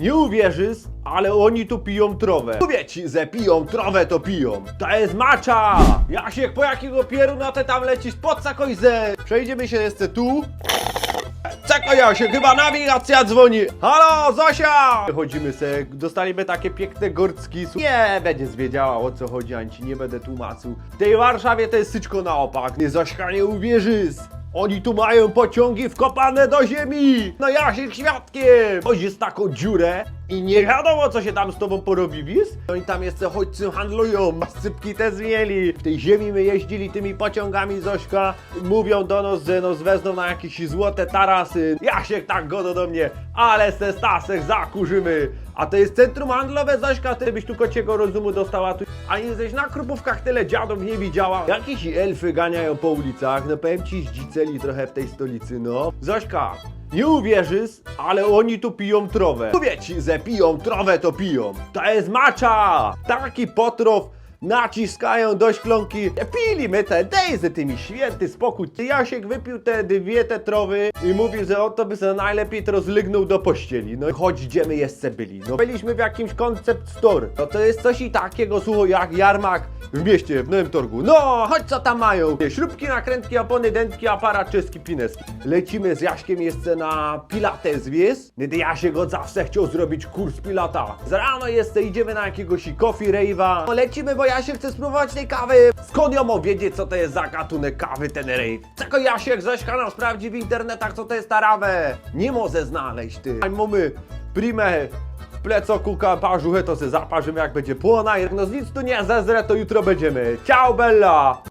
Nie uwierzysz, ale oni tu piją trowę. Mówię ci, że piją trowę, to piją. To jest macza! Jasiek, po jakiego pieruna ty tam lecisz? Pod ze. Przejdziemy się jeszcze tu. Czekaj Jasiek, chyba nawigacja dzwoni. Halo, Zosia! Chodzimy se, dostaliśmy takie piękne gorcki. Nie będziesz wiedziała o co chodzi, Anci, nie będę tłumaczył. W tej Warszawie to jest syczko na opak. Nie Zośka, nie uwierzysz. Oni tu mają pociągi wkopane do ziemi! No Jasiek świadkiem! Chodzi z taką dziurę i nie wiadomo co się tam z tobą porobi, wiesz? Oni tam jeszcze chodźcy handlują, sypki te zmieli. W tej ziemi my jeździli tymi pociągami, Zośka. Mówią do nas, że nos wezmą na jakieś złote tarasy. Jasiek tak godo do mnie, ale se Stasek zakurzymy. A to jest centrum handlowe, Zośka, ty byś tu kociego rozumu dostała tu. A nie jesteś na krupówkach tyle dziadów nie widziała. Jakieś elfy ganiają po ulicach, no powiem ci, zdziceli trochę w tej stolicy, no. Zośka, nie uwierzysz, ale oni tu piją trowę. Mówię że piją trowę, to piją. To jest macza! Taki potrow naciskają do szklonki. Pili my te dejzy tymi święty spokój. Jasiek wypił te dwie te trowy i mówił, że oto by sobie najlepiej to rozlygnął do pościeli. No chodź, gdzie my jeszcze byli. No byliśmy w jakimś concept store. No to jest coś i takiego, słuchaj, jak jarmak w mieście, w Nowym Torgu. No, chodź co tam mają. Śrubki, nakrętki, opony, dętki, aparat czeski, pineski. Lecimy z Jaśkiem jeszcze na pilates, wiesz? Gdy Jasiek od zawsze chciał zrobić kurs pilata. Z rano jeszcze idziemy na jakiegoś coffee rave'a. No lecimy, bo Jasiek chce spróbować tej kawy. Skąd ja mam wiedzieć, co to jest za gatunek kawy ten rave? Czego Jasiek Zośka nam sprawdzi w internetach, co to jest ta rawę? Nie może znaleźć, ty. A mamy primę w plecoku parzuchę to se zaparzymy jak będzie płona. No z nic tu nie zezrę, to jutro będziemy. Ciao Bella!